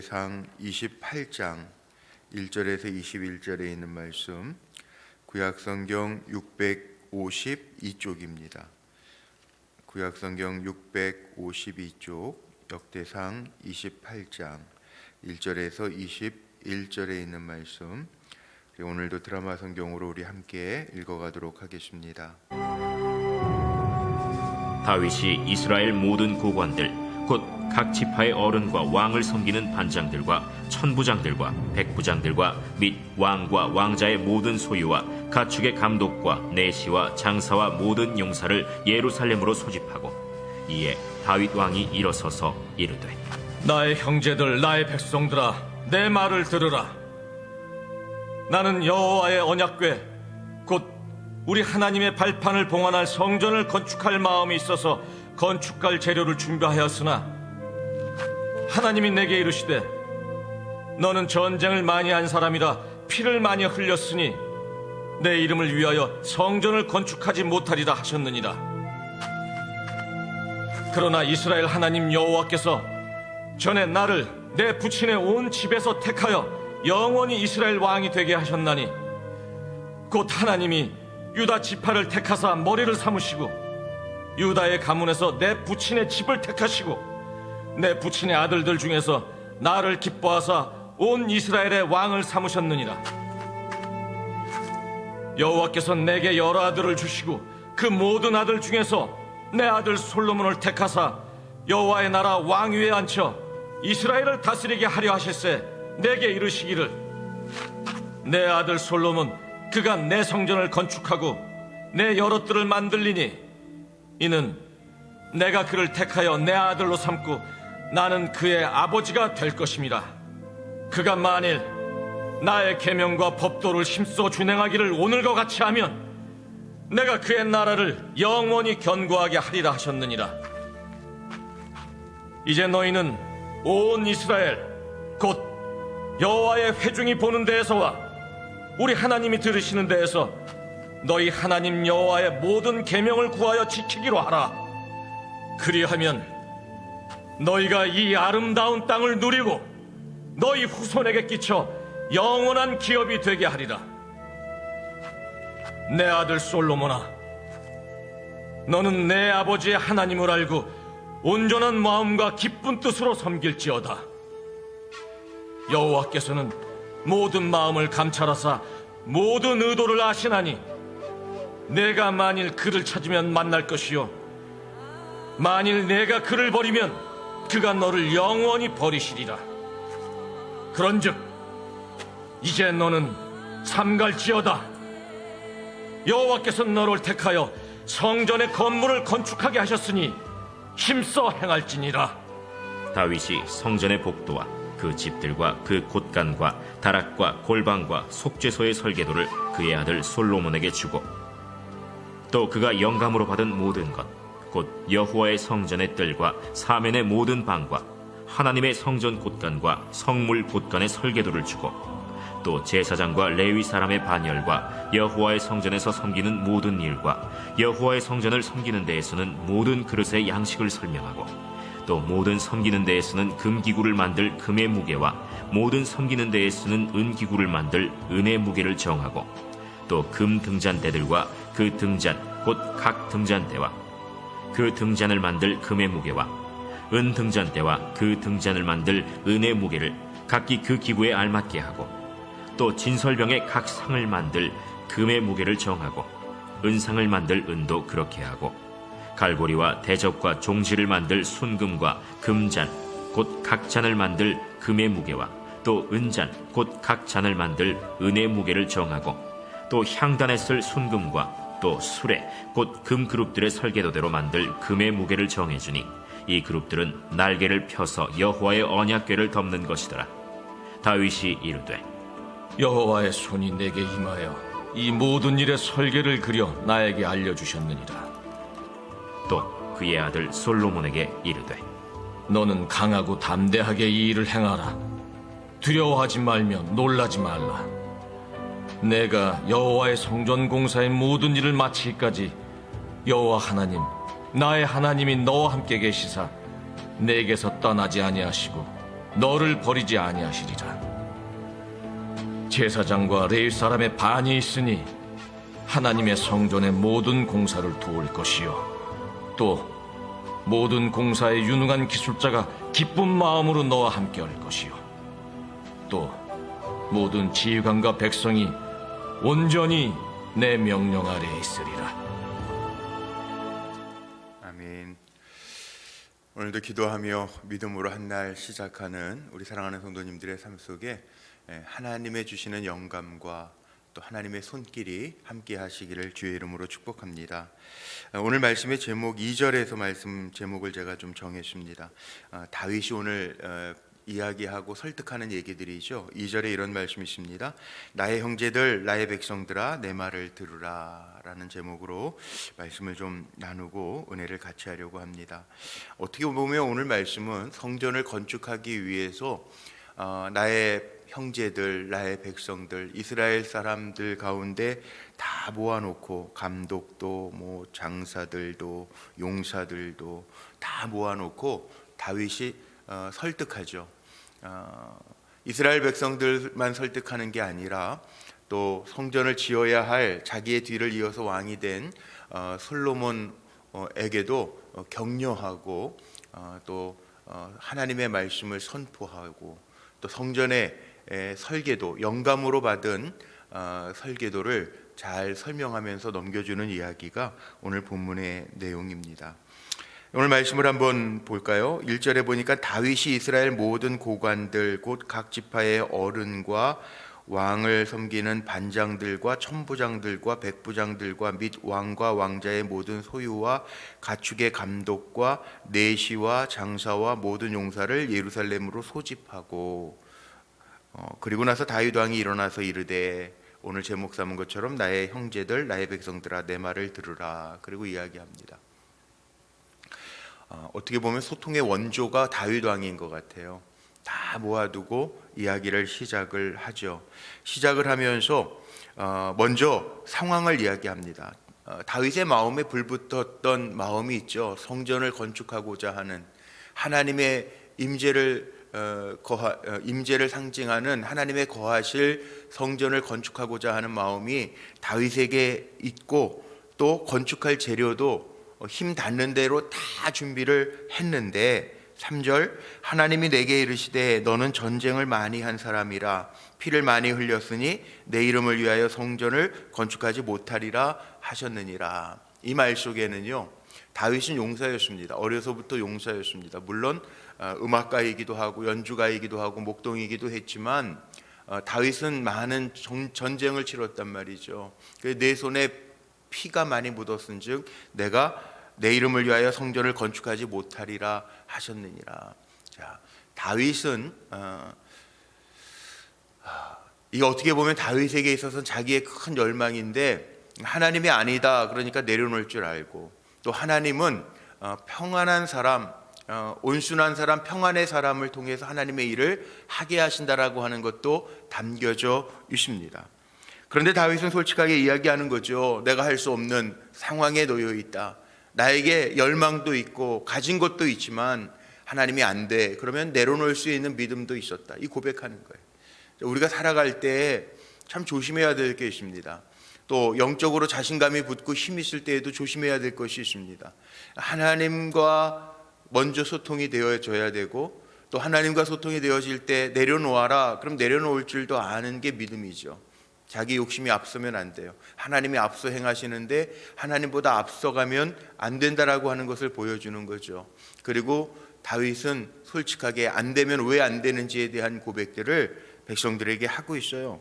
상 28장 1절에서 21절에 있는 말씀 구약 성경 652쪽입니다. 구약 성경 652쪽 역대상 28장 1절에서 21절에 있는 말씀 오늘도 드라마 성경으로 우리 함께 읽어가도록 하겠습니다. 다윗이 이스라엘 모든 고관들 곧 각 지파의 어른과 왕을 섬기는 반장들과 천부장들과 백부장들과 및 왕과 왕자의 모든 소유와 가축의 감독과 내시와 장사와 모든 용사를 예루살렘으로 소집하고 이에 다윗 왕이 일어서서 이르되 나의 형제들, 나의 백성들아, 내 말을 들으라. 나는 여호와의 언약궤, 곧 우리 하나님의 발판을 봉헌할 성전을 건축할 마음이 있어서 건축할 재료를 준비하였으나 하나님이 내게 이르시되 너는 전쟁을 많이 한 사람이라 피를 많이 흘렸으니 내 이름을 위하여 성전을 건축하지 못하리라 하셨느니라. 그러나 이스라엘 하나님 여호와께서 전에 나를 내 부친의 온 집에서 택하여 영원히 이스라엘 왕이 되게 하셨나니 곧 하나님이 유다 지파를 택하사 머리를 삼으시고 유다의 가문에서 내 부친의 집을 택하시고 내 부친의 아들들 중에서 나를 기뻐하사 온 이스라엘의 왕을 삼으셨느니라. 여호와께서 내게 여러 아들을 주시고 그 모든 아들 중에서 내 아들 솔로몬을 택하사 여호와의 나라 왕위에 앉혀 이스라엘을 다스리게 하려 하실세 내게 이르시기를. 내 아들 솔로몬 그가 내 성전을 건축하고 내 여러 뜰을 만들리니 이는 내가 그를 택하여 내 아들로 삼고 나는 그의 아버지가 될 것임이라 그가 만일 나의 계명과 법도를 힘써 준행하기를 오늘과 같이 하면 내가 그의 나라를 영원히 견고하게 하리라 하셨느니라. 이제 너희는 온 이스라엘 곧 여호와의 회중이 보는 데에서와 우리 하나님이 들으시는 데에서 너희 하나님 여호와의 모든 계명을 구하여 지키기로 하라. 그리하면 너희가 이 아름다운 땅을 누리고 너희 후손에게 끼쳐 영원한 기업이 되게 하리라. 내 아들 솔로몬아, 너는 내 아버지의 하나님을 알고 온전한 마음과 기쁜 뜻으로 섬길지어다. 여호와께서는 모든 마음을 감찰하사 모든 의도를 아시나니 내가 만일 그를 찾으면 만날 것이요 만일 내가 그를 버리면 그가 너를 영원히 버리시리라. 그런즉 이제 너는 삼갈지어다. 여호와께서 너를 택하여 성전의 건물을 건축하게 하셨으니 힘써 행할지니라. 다윗이 성전의 복도와 그 집들과 그 곳간과 다락과 골방과 속죄소의 설계도를 그의 아들 솔로몬에게 주고 또 그가 영감으로 받은 모든 것 곧 여호와의 성전의 뜰과 사면의 모든 방과 하나님의 성전 곳간과 성물 곳간의 설계도를 주고 또 제사장과 레위 사람의 반열과 여호와의 성전에서 섬기는 모든 일과 여호와의 성전을 섬기는 데에서는 모든 그릇의 양식을 설명하고 또 모든 섬기는 데에 쓰는 금기구를 만들 금의 무게와 모든 섬기는 데에 쓰는 은기구를 만들 은의 무게를 정하고 또 금 등잔대들과 그 등잔 곧 각 등잔대와 그 등잔을 만들 금의 무게와 은 등잔대와 그 등잔을 만들 은의 무게를 각기 그 기구에 알맞게 하고 또 진설병의 각 상을 만들 금의 무게를 정하고 은상을 만들 은도 그렇게 하고 갈고리와 대접과 종지를 만들 순금과 금잔 곧 각 잔을 만들 금의 무게와 또 은잔 곧 각 잔을 만들 은의 무게를 정하고 또 향단에 쓸 순금과 또 수레 곧 금 그룹들의 설계도대로 만들 금의 무게를 정해주니 이 그룹들은 날개를 펴서 여호와의 언약궤를 덮는 것이더라 다윗이 이르되 여호와의 손이 내게 임하여 이 모든 일의 설계를 그려 나에게 알려주셨느니라. 또 그의 아들 솔로몬에게 이르되 너는 강하고 담대하게 이 일을 행하라. 두려워하지 말며 놀라지 말라. 내가 여호와의 성전 공사의 모든 일을 마치기까지 여호와 하나님, 나의 하나님이 너와 함께 계시사 내게서 떠나지 아니하시고 너를 버리지 아니하시리라. 제사장과 레위 사람의 반이 있으니 하나님의 성전의 모든 공사를 도울 것이요 또 모든 공사에 유능한 기술자가 기쁜 마음으로 너와 함께 할 것이요 또 모든 지휘관과 백성이 온전히 내 명령 아래에 있으리라. 아멘. 오늘도 기도하며 믿음으로 한 날 시작하는 우리 사랑하는 성도님들의 삶 속에 예, 하나님의 주시는 영감과 또 하나님의 손길이 함께 하시기를 주의 이름으로 축복합니다. 어, 오늘 말씀의 제목 2절에서 말씀 제목을 제가 좀 정했습니다. 어, 다윗이 오늘 어, 이야기하고 설득하는 얘기들이죠. 2절에 이런 말씀이 있습니다. 나의 형제들, 나의 백성들아, 내 말을 들으라. 라는 제목으로 말씀을 좀 나누고 은혜를 같이 하려고 합니다. 어떻게 보면 오늘 말씀은 성전을 건축하기 위해서 어, 나의 형제들, 나의 백성들, 이스라엘 사람들 가운데 다 모아놓고 감독도, 뭐 장사들도, 용사들도 다 모아놓고 다윗이 어, 설득하죠. 어, 이스라엘 백성들만 설득하는 게 아니라 또 성전을 지어야 할 자기의 뒤를 이어서 왕이 된 어, 솔로몬에게도 어, 격려하고 어, 또 어, 하나님의 말씀을 선포하고 또 성전의 에, 설계도 영감으로 받은 어, 설계도를 잘 설명하면서 넘겨주는 이야기가 오늘 본문의 내용입니다. 오늘 말씀을 한번 볼까요? 1절에 보니까 다윗이 이스라엘 모든 고관들 곧 각 지파의 어른과 왕을 섬기는 반장들과 천부장들과 백부장들과 및 왕과 왕자의 모든 소유와 가축의 감독과 내시와 장사와 모든 용사를 예루살렘으로 소집하고 어, 그리고 나서 다윗 왕이 일어나서 이르되 오늘 제목 삼은 것처럼 나의 형제들 나의 백성들아 내 말을 들으라 그리고 이야기합니다. 어, 어떻게 보면 소통의 원조가 다윗 왕인 것 같아요. 다 모아두고 이야기를 시작을 하죠. 시작을 하면서 어, 먼저 상황을 이야기합니다. 어, 다윗의 마음에 불붙었던 마음이 있죠. 성전을 건축하고자 하는 하나님의 임재를 어, 거하, 어, 임재를 상징하는 하나님의 거하실 성전을 건축하고자 하는 마음이 다윗에게 있고 또 건축할 재료도 어, 힘 닿는 대로 다 준비를 했는데 3절 하나님이 내게 이르시되 너는 전쟁을 많이 한 사람이라 피를 많이 흘렸으니 내 이름을 위하여 성전을 건축하지 못하리라 하셨느니라. 이 말 속에는요 다윗은 용사였습니다. 어려서부터 용사였습니다. 물론 어, 음악가이기도 하고 연주가이기도 하고 목동이기도 했지만 어, 다윗은 많은 전- 전쟁을 치렀단 말이죠. 그내 손에 피가 많이 묻었은즉 내가 내 이름을 위하여 성전을 건축하지 못하리라 하셨느니라. 자, 다윗은 어, 아, 이게 어떻게 보면 다윗에게 있어서는 자기의 큰 열망인데 하나님이 아니다 그러니까 내려놓을 줄 알고 또 하나님은 어, 평안한 사람 어, 온순한 사람 평안의 사람을 통해서 하나님의 일을 하게 하신다라고 하는 것도 담겨져 있습니다. 그런데 다윗은 솔직하게 이야기하는 거죠. 내가 할 수 없는 상황에 놓여 있다. 나에게 열망도 있고 가진 것도 있지만 하나님이 안 돼. 그러면 내려놓을 수 있는 믿음도 있었다. 이 고백하는 거예요. 우리가 살아갈 때 참 조심해야 될 게 있습니다. 또 영적으로 자신감이 붙고 힘 있을 때에도 조심해야 될 것이 있습니다. 하나님과 먼저 소통이 되어져야 되고 또 하나님과 소통이 되어질 때 내려놓아라. 그럼 내려놓을 줄도 아는 게 믿음이죠. 자기 욕심이 앞서면 안 돼요. 하나님이 앞서 행하시는데 하나님보다 앞서가면 안 된다라고 하는 것을 보여주는 거죠. 그리고 다윗은 솔직하게 안 되면 왜 안 되는지에 대한 고백들을 백성들에게 하고 있어요.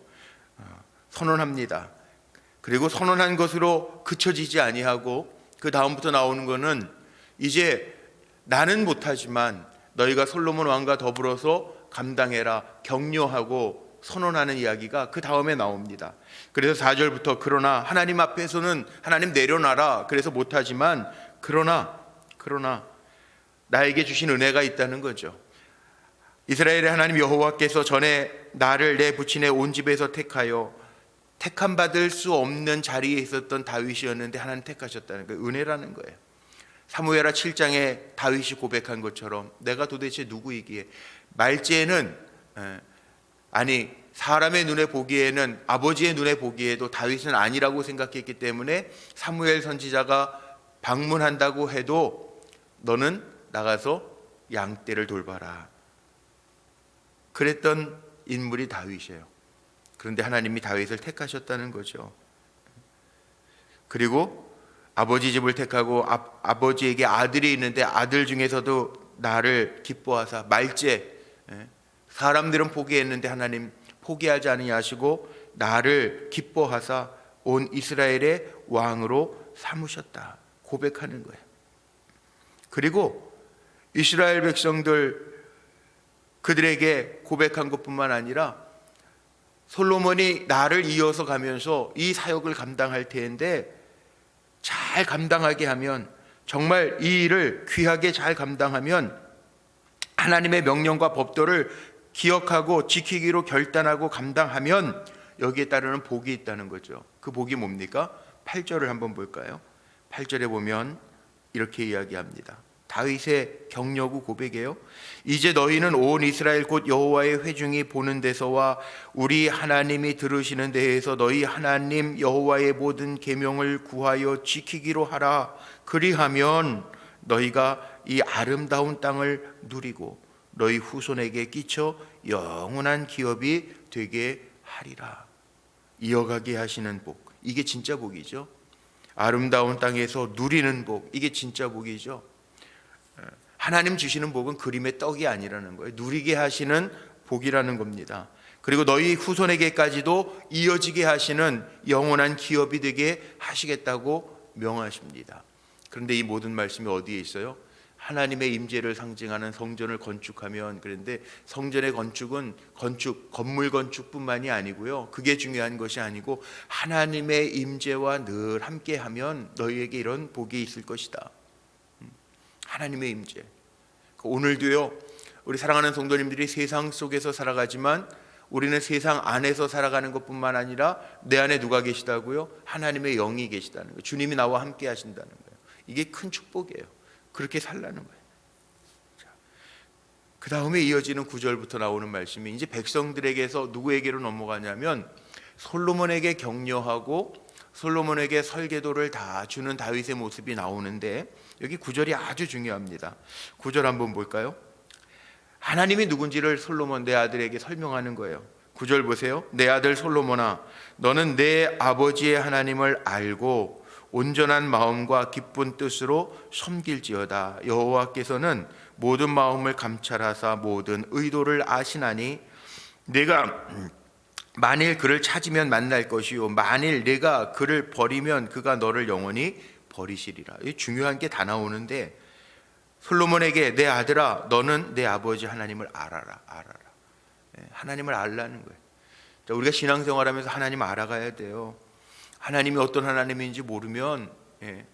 어, 선언합니다. 그리고 선언한 것으로 그쳐지지 아니하고 그 다음부터 나오는 거는 이제 나는 못하지만 너희가 솔로몬 왕과 더불어서 감당해라 격려하고 선언하는 이야기가 그 다음에 나옵니다. 그래서 4절부터 그러나 하나님 앞에서는 하나님 내려놔라. 그래서 못하지만 그러나 그러나 나에게 주신 은혜가 있다는 거죠. 이스라엘의 하나님 여호와께서 전에 나를 내 부친의 온 집에서 택하여 택함 받을 수 없는 자리에 있었던 다윗이었는데 하나님 택하셨다는 거예요. 은혜라는 거예요. 사무엘하 7장에 다윗이 고백한 것처럼 내가 도대체 누구이기에 말제는 에, 아니 사람의 눈에 보기에는 아버지의 눈에 보기에도 다윗은 아니라고 생각했기 때문에 사무엘 선지자가 방문한다고 해도 너는 나가서 양떼를 돌봐라. 그랬던 인물이 다윗이에요. 그런데 하나님이 다윗을 택하셨다는 거죠. 그리고 아버지 집을 택하고 아, 아버지에게 아들이 있는데 아들 중에서도 나를 기뻐하사 말제 예, 사람들은 포기했는데 하나님 포기하지 아니하시고 나를 기뻐하사 온 이스라엘의 왕으로 삼으셨다 고백하는 거예요. 그리고 이스라엘 백성들 그들에게 고백한 것뿐만 아니라 솔로몬이 나를 이어서 가면서 이 사역을 감당할 텐데 잘 감당하게 하면 정말 이 일을 귀하게 잘 감당하면 하나님의 명령과 법도를 기억하고 지키기로 결단하고 감당하면 여기에 따르는 복이 있다는 거죠. 그 복이 뭡니까? 8절을 한번 볼까요? 8절에 보면 이렇게 이야기합니다. 다윗의 격려구 고백이에요. 이제 너희는 온 이스라엘 곧 여호와의 회중이 보는 데서와 우리 하나님이 들으시는 데에서 너희 하나님 여호와의 모든 계명을 구하여 지키기로 하라. 그리하면 너희가 이 아름다운 땅을 누리고 너희 후손에게 끼쳐 영원한 기업이 되게 하리라. 이어가게 하시는 복. 이게 진짜 복이죠. 아름다운 땅에서 누리는 복. 이게 진짜 복이죠. 하나님 주시는 복은 그림의 떡이 아니라는 거예요. 누리게 하시는 복이라는 겁니다. 그리고 너희 후손에게까지도 이어지게 하시는 영원한 기업이 되게 하시겠다고 명하십니다. 그런데 이 모든 말씀이 어디에 있어요? 하나님의 임재를 상징하는 성전을 건축하면 그런데 성전의 건축은 건축 건물 건축뿐만이 아니고요. 그게 중요한 것이 아니고 하나님의 임재와 늘 함께하면 너희에게 이런 복이 있을 것이다. 음, 하나님의 임재. 오늘도요. 우리 사랑하는 성도님들이 세상 속에서 살아가지만 우리는 세상 안에서 살아가는 것뿐만 아니라 내 안에 누가 계시다고요? 하나님의 영이 계시다는 거예요. 주님이 나와 함께 하신다는 거예요. 이게 큰 축복이에요. 그렇게 살라는 거예요. 그 다음에 이어지는 구절부터 나오는 말씀이 이제 백성들에게서 누구에게로 넘어가냐면 솔로몬에게 격려하고 솔로몬에게 설계도를 다 주는 다윗의 모습이 나오는데 여기 구절이 아주 중요합니다. 구절 한번 볼까요? 하나님이 누군지를 솔로몬 내 아들에게 설명하는 거예요. 구절 보세요. 내 아들 솔로몬아, 너는 내 아버지의 하나님을 알고 온전한 마음과 기쁜 뜻으로 섬길지어다. 여호와께서는 모든 마음을 감찰하사 모든 의도를 아시나니 내가 만일 그를 찾으면 만날 것이요 만일 내가 그를 버리면 그가 너를 영원히 버리시리라. 이 중요한 게 다 나오는데 솔로몬에게 내 아들아 너는 내 아버지 하나님을 알아라 알아라. 예, 하나님을 알라는 거예요. 자, 우리가 신앙생활하면서 하나님 알아가야 돼요. 하나님이 어떤 하나님인지 모르면 예,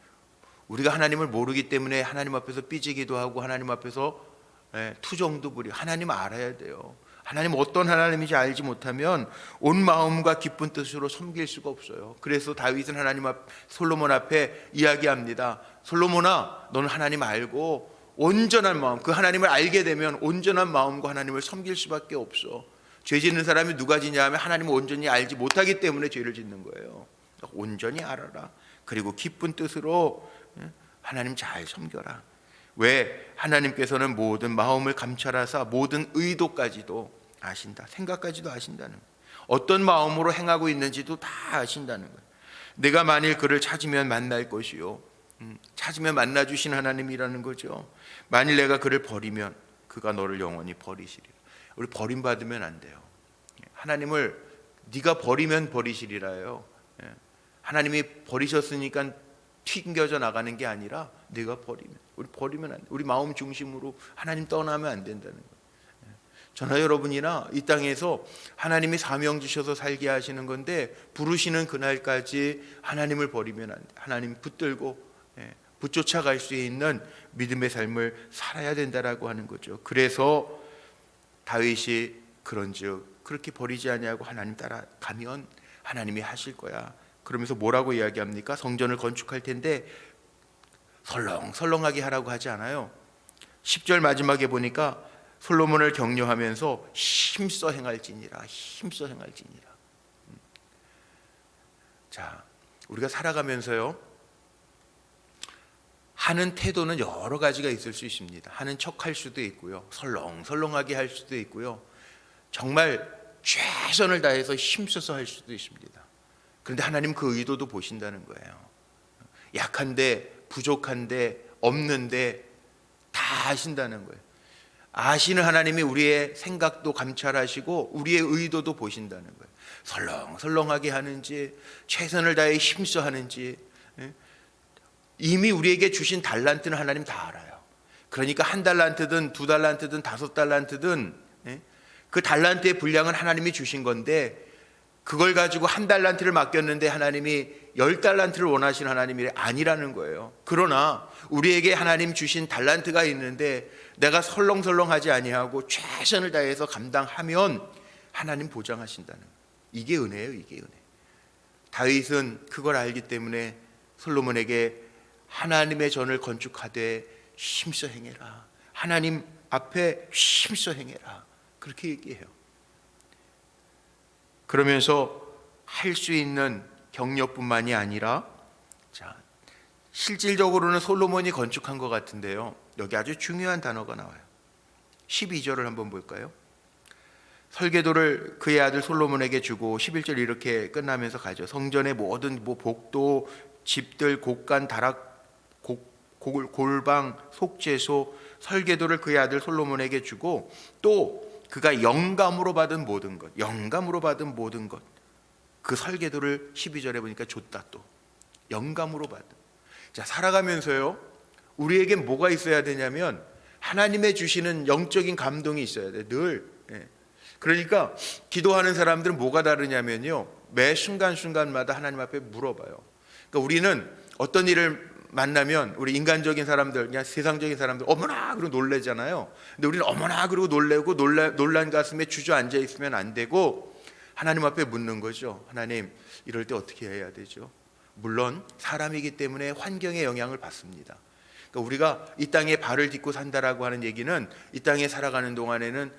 우리가 하나님을 모르기 때문에 하나님 앞에서 삐지기도 하고 하나님 앞에서 예, 투정도 부리. 하나님 알아야 돼요. 하나님 어떤 하나님인지 알지 못하면 온 마음과 기쁜 뜻으로 섬길 수가 없어요. 그래서 다윗은 하나님 앞 솔로몬 앞에 이야기합니다. 솔로몬아, 너는 하나님 알고 온전한 마음, 그 하나님을 알게 되면 온전한 마음과 하나님을 섬길 수밖에 없어. 죄 짓는 사람이 누가 지냐 하면 하나님을 온전히 알지 못하기 때문에 죄를 짓는 거예요. 온전히 알아라. 그리고 기쁜 뜻으로 하나님 잘 섬겨라. 왜 하나님께서는 모든 마음을 감찰하사 모든 의도까지도 아신다. 생각까지도 아신다는. 어떤 마음으로 행하고 있는지도 다 아신다는 거예요. 내가 만일 그를 찾으면 만날 것이요. 음, 찾으면 만나 주신 하나님이라는 거죠. 만일 내가 그를 버리면 그가 너를 영원히 버리시리라. 우리 버림 받으면 안 돼요. 하나님을 네가 버리면 버리시리라요. 예. 하나님이 버리셨으니까 튕겨져 나가는 게 아니라 내가 버리면 우리 버리면 안 돼. 우리 마음 중심으로 하나님 떠나면 안 된다는 거예요. 예. 저나 여러분이나 이 땅에서 하나님이 사명 주셔서 살게 하시는 건데 부르시는 그날까지 하나님을 버리면 안 돼. 하나님 붙들고 예, 붙쫓아갈 수 있는 믿음의 삶을 살아야 된다라고 하는 거죠. 그래서 다윗이 그런즉 그렇게 버리지 아니하고 하나님 따라가면 하나님이 하실 거야. 그러면서 뭐라고 이야기합니까? 성전을 건축할 텐데 설렁설렁하게 하라고 하지 않아요. 10절 마지막에 보니까 솔로몬을 격려하면서 힘써 행할지니라 힘써 행할지니라. 음. 자, 우리가 살아가면서요. 하는 태도는 여러 가지가 있을 수 있습니다. 하는 척할 수도 있고요. 설렁설렁하게 할 수도 있고요. 정말 최선을 다해서 힘써서 할 수도 있습니다. 그런데 하나님 그 의도도 보신다는 거예요. 약한데 부족한데 없는데 다 아신다는 거예요. 아시는 하나님이 우리의 생각도 감찰하시고 우리의 의도도 보신다는 거예요. 설렁설렁하게 하는지 최선을 다해 힘써 하는지 예? 이미 우리에게 주신 달란트는 하나님 다 알아요. 그러니까 한 달란트든 두 달란트든 다섯 달란트든 예? 그 달란트의 분량은 하나님이 주신 건데 그걸 가지고 한 달란트를 맡겼는데 하나님이 열 달란트를 원하시는 하나님이 아니라는 거예요. 그러나 우리에게 하나님 주신 달란트가 있는데 내가 설렁설렁하지 아니하고 최선을 다해서 감당하면 하나님 보장하신다는 거예요. 이게 은혜예요, 이게 은혜. 다윗은 그걸 알기 때문에 솔로몬에게 하나님의 전을 건축하되 힘써 행해라. 하나님 앞에 힘써 행해라. 그렇게 얘기해요. 그러면서 할 수 있는 격려뿐만이 아니라 자 실질적으로는 솔로몬이 건축한 것 같은데요. 여기 아주 중요한 단어가 나와요. 12절을 한번 볼까요? 설계도를 그의 아들 솔로몬에게 주고 11절 이렇게 끝나면서 가죠. 성전의 모든 뭐 복도, 집들, 곡간, 다락, 곡, 곡, 골방, 속죄소, 설계도를 그의 아들 솔로몬에게 주고 또 그가 영감으로 받은 모든 것, 영감으로 받은 모든 것, 그 설계도를 12절에 보니까 줬다 또 영감으로 받은. 자 살아가면서요 우리에게 뭐가 있어야 되냐면 하나님의 주시는 영적인 감동이 있어야 돼 늘. 예. 그러니까 기도하는 사람들은 뭐가 다르냐면요 매 순간 순간마다 하나님 앞에 물어봐요. 그러니까 우리는 어떤 일을 만나면 우리 인간적인 사람들, 그냥 세상적인 사람들 어머나 그러고 놀래잖아요. 근데 우리는 어머나 그러고 놀래고 놀라, 놀란 가슴에 주저앉아 있으면 안 되고 하나님 앞에 묻는 거죠. 하나님 이럴 때 어떻게 해야 되죠? 물론 사람이기 때문에 환경의 영향을 받습니다. 그러니까 우리가 이 땅에 발을 딛고 산다라고 하는 얘기는 이 땅에 살아가는 동안에는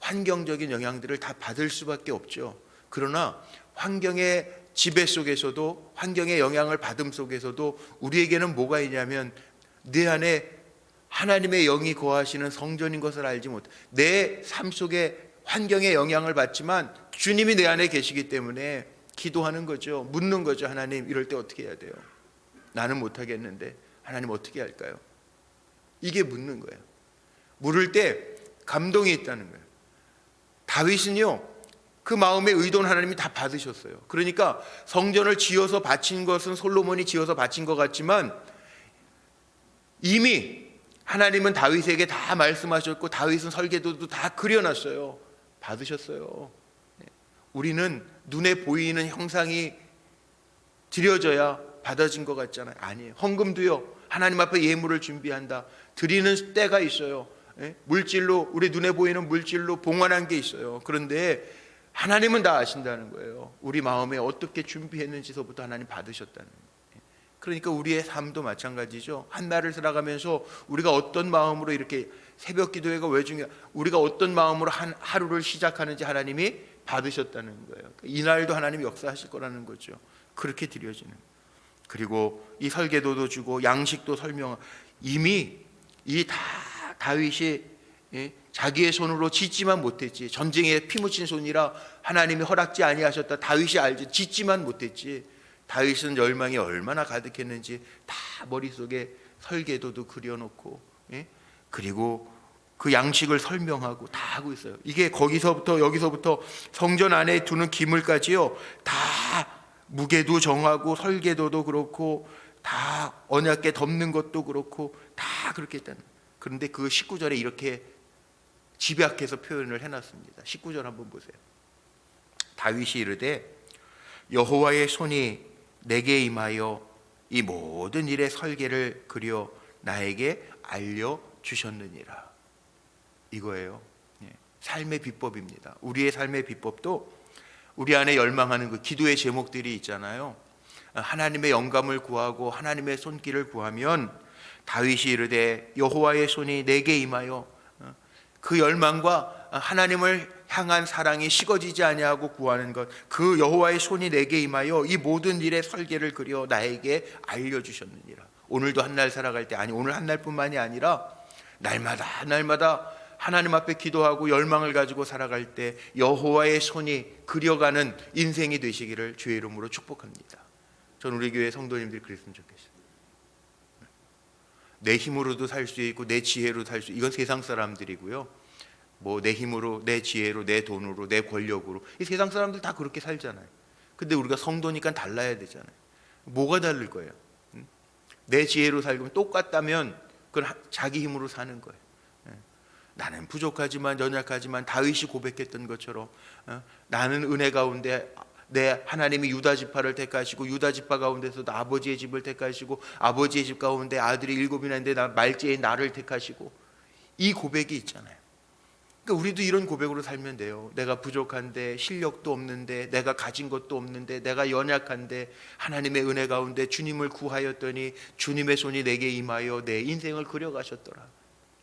환경적인 영향들을 다 받을 수밖에 없죠. 그러나 환경의 지배 속에서도 환경의 영향을 받음 속에서도 우리에게는 뭐가 있냐면 내 안에 하나님의 영이 거하시는 성전인 것을 알지 못. 내 삶 속에 환경의 영향을 받지만 주님이 내 안에 계시기 때문에 기도하는 거죠. 묻는 거죠. 하나님 이럴 때 어떻게 해야 돼요? 나는 못 하겠는데 하나님 어떻게 할까요? 이게 묻는 거예요. 물을 때 감동이 있다는 거예요. 다윗은요. 그 마음의 의도는 하나님이 다 받으셨어요. 그러니까 성전을 지어서 바친 것은 솔로몬이 지어서 바친 것 같지만 이미 하나님은 다윗에게 다 말씀하셨고 다윗은 설계도도 다 그려놨어요. 받으셨어요. 네. 우리는 눈에 보이는 형상이 드려져야 받아진 것 같잖아요. 아니에요. 헌금도요. 하나님 앞에 예물을 준비한다. 드리는 때가 있어요. 예? 물질로 우리 눈에 보이는 물질로 봉헌한 게 있어요. 그런데 하나님은 다 아신다는 거예요. 우리 마음에 어떻게 준비했는지서부터 하나님 받으셨다는 거예요. 그러니까 우리의 삶도 마찬가지죠. 한 날을 살아가면서 우리가 어떤 마음으로 이렇게 새벽 기도회가 왜 중요? 우리가 어떤 마음으로 한 하루를 시작하는지 하나님이 받으셨다는 거예요. 이 날도 하나님이 역사하실 거라는 거죠. 그렇게 드려지는. 그리고 이 설계도도 주고 양식도 설명. 이미 이 다 다윗이 예? 자기의 손으로 짓지만 못했지. 전쟁에 피 묻힌 손이라 하나님이 허락지 아니하셨다. 다윗이 알지. 짓지만 못했지. 다윗은 열망이 얼마나 가득했는지 다 머릿속에 설계도도 그려놓고 예? 그리고 그 양식을 설명하고 다 하고 있어요. 이게 거기서부터 여기서부터 성전 안에 두는 기물까지요. 다 무게도 정하고 설계도도 그렇고 다 언약계 덮는 것도 그렇고 다 그렇게 했다는. 그런데 그 19절에 이렇게 집약해서 표현을 해놨습니다. 19절 한번 보세요. 다윗이 이르되 여호와의 손이 내게 임하여 이 모든 일의 설계를 그려 나에게 알려 주셨느니라. 이거예요. 예, 삶의 비법입니다. 우리의 삶의 비법도 우리 안에 열망하는 그 기도의 제목들이 있잖아요. 하나님의 영감을 구하고 하나님의 손길을 구하면 다윗이 이르되 여호와의 손이 내게 임하여 어, 그 열망과 하나님을 향한 사랑이 식어지지 아니하고 구하는 것 그 여호와의 손이 내게 임하여 이 모든 일의 설계를 그려 나에게 알려 주셨느니라. 오늘도 한 날 살아갈 때 아니 오늘 한 날뿐만이 아니라 날마다 날마다 하나님 앞에 기도하고 열망을 가지고 살아갈 때 여호와의 손이 그려가는 인생이 되시기를 주의 이름으로 축복합니다. 전 우리 교회 성도님들이 그랬으면 좋겠어요. 내 힘으로도 살 수 있고 내 지혜로 살 수 이건 세상 사람들이고요. 뭐 내 힘으로 내 지혜로 내 돈으로 내 권력으로 이 세상 사람들 다 그렇게 살잖아요. 근데 우리가 성도니까 달라야 되잖아요. 뭐가 다를 거예요? 응? 내 지혜로 살고 똑같다면 그건 하- 자기 힘으로 사는 거예요. 예. 나는 부족하지만 연약하지만 다윗이 고백했던 것처럼 어? 나는 은혜 가운데 내 하나님이 유다 지파를 택하시고 유다 지파 가운데서도 아버지의 집을 택하시고 아버지의 집 가운데 아들이 일곱이나 있는데 나 말제의 나를 택하시고 이 고백이 있잖아요. 그러니까 우리도 이런 고백으로 살면 돼요. 내가 부족한데 실력도 없는데 내가 가진 것도 없는데 내가 연약한데 하나님의 은혜 가운데 주님을 구하였더니 주님의 손이 내게 임하여 내 인생을 그려 가셨더라.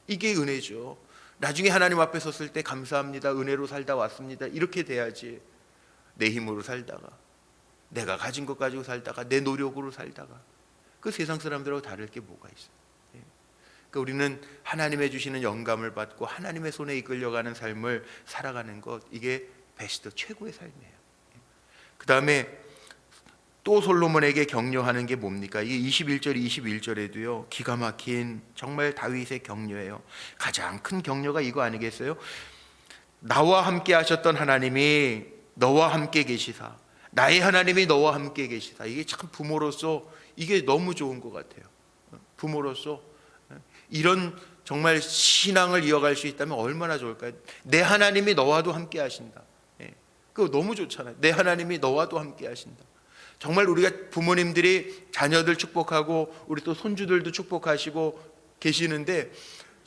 이게 은혜죠. 나중에 하나님 앞에 섰을 때 감사합니다. 은혜로 살다 왔습니다. 이렇게 돼야지. 내 힘으로 살다가 내가 가진 것 가지고 살다가 내 노력으로 살다가 그 세상 사람들하고 다를 게 뭐가 있어요? 예. 그러니까 우리는 하나님의 주시는 영감을 받고 하나님의 손에 이끌려가는 삶을 살아가는 것 이게 베스트 최고의 삶이에요. 그 다음에 또 솔로몬에게 격려하는 게 뭡니까? 이게 21절, 21절에도요 기가 막힌 정말 다윗의 격려예요. 가장 큰 격려가 이거 아니겠어요? 나와 함께 하셨던 하나님이 너와 함께 계시사 나의 하나님이 너와 함께 계시사 이게 참 부모로서 이게 너무 좋은 것 같아요. 부모로서 이런 정말 신앙을 이어갈 수 있다면 얼마나 좋을까요? 내 하나님이 너와도 함께 하신다. 예. 그거 너무 좋잖아요. 내 하나님이 너와도 함께 하신다. 정말 우리가 부모님들이 자녀들 축복하고 우리 또 손주들도 축복하시고 계시는데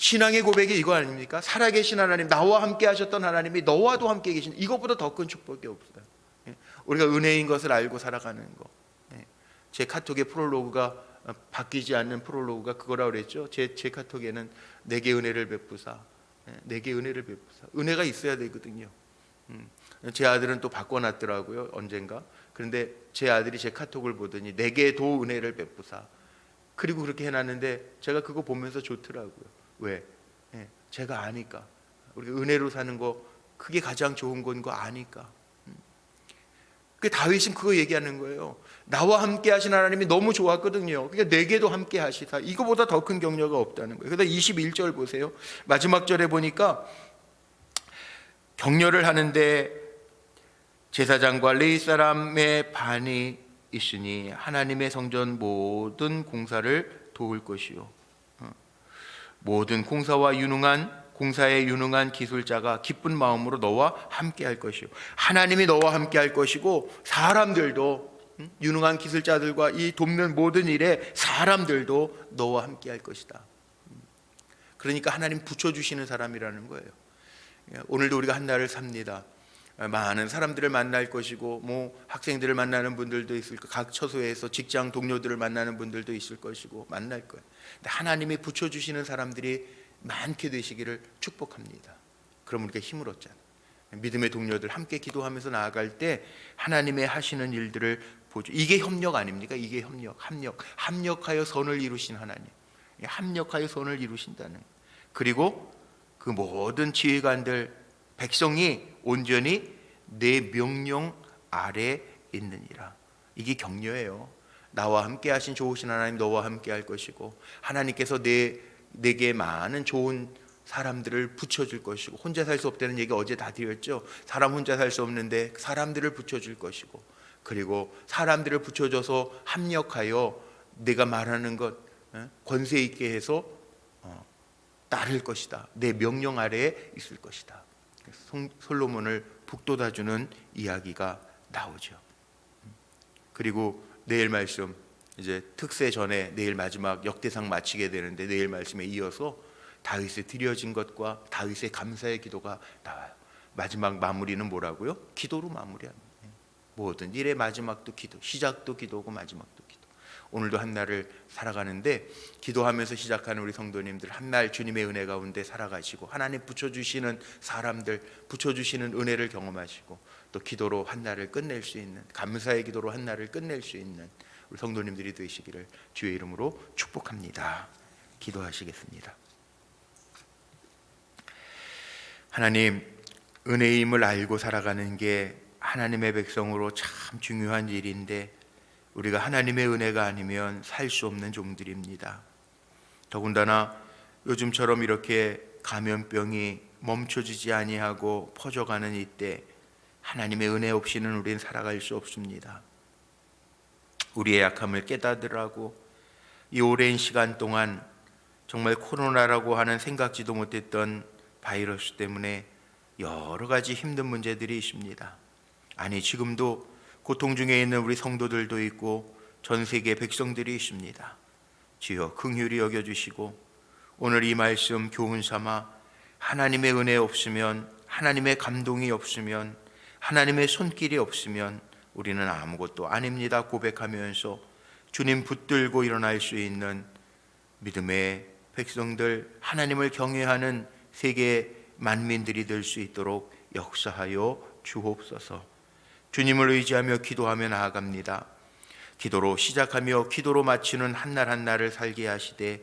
신앙의 고백이 이거 아닙니까? 살아계신 하나님, 나와 함께 하셨던 하나님이 너와도 함께 계신 이것보다 더 큰 축복이 없어요. 예. 우리가 은혜인 것을 알고 살아가는 거. 예. 제 카톡의 프롤로그가 어, 바뀌지 않는 프롤로그가 그거라 그랬죠. 제, 제 카톡에는 내게 은혜를 베푸사, 예. 내게 은혜를 베푸사. 은혜가 있어야 되거든요. 음. 제 아들은 또 바꿔놨더라고요. 언젠가. 그런데 제 아들이 제 카톡을 보더니 내게 도 은혜를 베푸사. 그리고 그렇게 해놨는데 제가 그거 보면서 좋더라고요. 왜? 예, 제가 아니까. 우리가 은혜로 사는 거 그게 가장 좋은 건 거 아니까. 음. 그 다윗은 그거 얘기하는 거예요. 나와 함께 하신 하나님이 너무 좋았거든요. 그러니까 내게도 함께 하시사. 이거보다 더 큰 격려가 없다는 거예요. 그래서 21절 보세요. 마지막 절에 보니까 격려를 하는데 제사장과 레이 사람의 반이 있으니 하나님의 성전 모든 공사를 도울 것이요. 어. 모든 공사와 유능한 공사에 유능한 기술자가 기쁜 마음으로 너와 함께 할 것이요. 하나님이 너와 함께 할 것이고 사람들도 음, 유능한 기술자들과 이 돕는 모든 일에 사람들도 너와 함께 할 것이다. 음. 그러니까 하나님 붙여 주시는 사람이라는 거예요. 예, 오늘도 우리가 한 날을 삽니다. 어, 많은 사람들을 만날 것이고 뭐 학생들을 만나는 분들도 있을 거, 각 처소에서 직장 동료들을 만나는 분들도 있을 것이고 만날 거예요. 근데 하나님이 붙여 주시는 사람들이 많게 되시기를 축복합니다. 그럼 우리가 힘을 얻잖아요. 믿음의 동료들 함께 기도하면서 나아갈 때 하나님의 하시는 일들을 보죠. 이게 협력 아닙니까? 이게 협력, 합력, 합력하여 선을 이루신 하나님, 예, 합력하여 선을 이루신다는. 그리고 그 모든 지휘관들 백성이 온전히 내 명령 아래 있느니라. 이게 격려예요. 나와 함께 하신 좋으신 하나님 너와 함께 할 것이고 하나님께서 내 내게 많은 좋은 사람들을 붙여줄 것이고 혼자 살 수 없다는 얘기 어제 다 드렸죠. 사람 혼자 살 수 없는데 사람들을 붙여줄 것이고 그리고 사람들을 붙여줘서 합력하여 내가 말하는 것 어, 권세 있게 해서 어, 따를 것이다. 내 명령 아래에 있을 것이다. 송- 솔로몬을 북돋아주는 이야기가 나오죠. 그리고 내일 말씀 이제 특세 전에 내일 마지막 역대상 마치게 되는데 내일 말씀에 이어서 다윗에 드려진 것과 다윗의 감사의 기도가 나와요. 마지막 마무리는 뭐라고요? 기도로 마무리합니다. 모든 일의 마지막도 기도, 시작도 기도고 마지막도. 오늘도 한 날을 살아가는데 기도하면서 시작하는 우리 성도님들 한 날 주님의 은혜 가운데 살아가시고 하나님 붙여주시는 사람들 붙여주시는 은혜를 경험하시고 또 기도로 한 날을 끝낼 수 있는 감사의 기도로 한 날을 끝낼 수 있는 우리 성도님들이 되시기를 주의 이름으로 축복합니다. 기도하시겠습니다. 하나님 은혜임을 알고 살아가는 게 하나님의 백성으로 참 중요한 일인데 우리가 하나님의 은혜가 아니면 살 수 없는 종들입니다. 더군다나 요즘처럼 이렇게 감염병이 멈춰지지 아니하고 퍼져가는 이때 하나님의 은혜 없이는 우리는 살아갈 수 없습니다. 우리의 약함을 깨닫으라고 이 오랜 시간 동안 정말 코로나라고 하는 생각지도 못했던 바이러스 때문에 여러 가지 힘든 문제들이 있습니다. 아니 지금도 고통 중에 있는 우리 성도들도 있고 전 세계 백성들이 있습니다. 주여 긍휼히 여겨 주시고 오늘 이 말씀 교훈 삼아 하나님의 은혜 없으면 하나님의 감동이 없으면 하나님의 손길이 없으면 우리는 아무것도 아닙니다 고백하면서 주님 붙들고 일어날 수 있는 믿음의 백성들 하나님을 경외하는 세계 만민들이 될 수 있도록 역사하여 주옵소서. 주님을 의지하며 기도하며 나아갑니다. 기도로 시작하며 기도로 마치는 한 날 한 날을 살게 하시되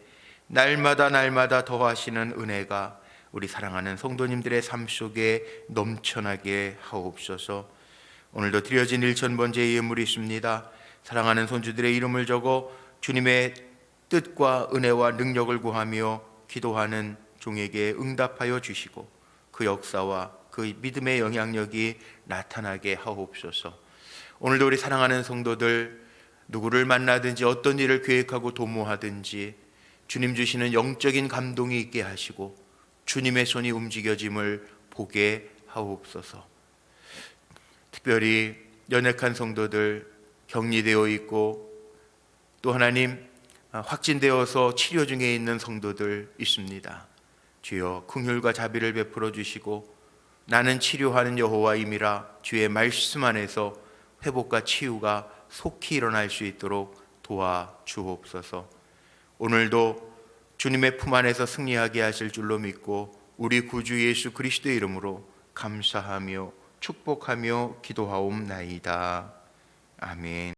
날마다 날마다 더하시는 은혜가 우리 사랑하는 성도님들의 삶 속에 넘쳐나게 하옵소서. 오늘도 드려진 일천 번째 예물이 있습니다. 사랑하는 손주들의 이름을 적어 주님의 뜻과 은혜와 능력을 구하며 기도하는 종에게 응답하여 주시고 그 역사와 그 믿음의 영향력이 나타나게 하옵소서. 오늘도 우리 사랑하는 성도들 누구를 만나든지 어떤 일을 계획하고 도모하든지 주님 주시는 영적인 감동이 있게 하시고 주님의 손이 움직여짐을 보게 하옵소서. 특별히 연약한 성도들 격리되어 있고 또 하나님 아, 확진되어서 치료 중에 있는 성도들 있습니다. 주여 긍휼과 자비를 베풀어 주시고 나는 치료하는 여호와임이라 주의 말씀 안에서 회복과 치유가 속히 일어날 수 있도록 도와 주옵소서. 오늘도 주님의 품 안에서 승리하게 하실 줄로 믿고 우리 구주 예수 그리스도의 이름으로 감사하며 축복하며 기도하옵나이다. 아멘.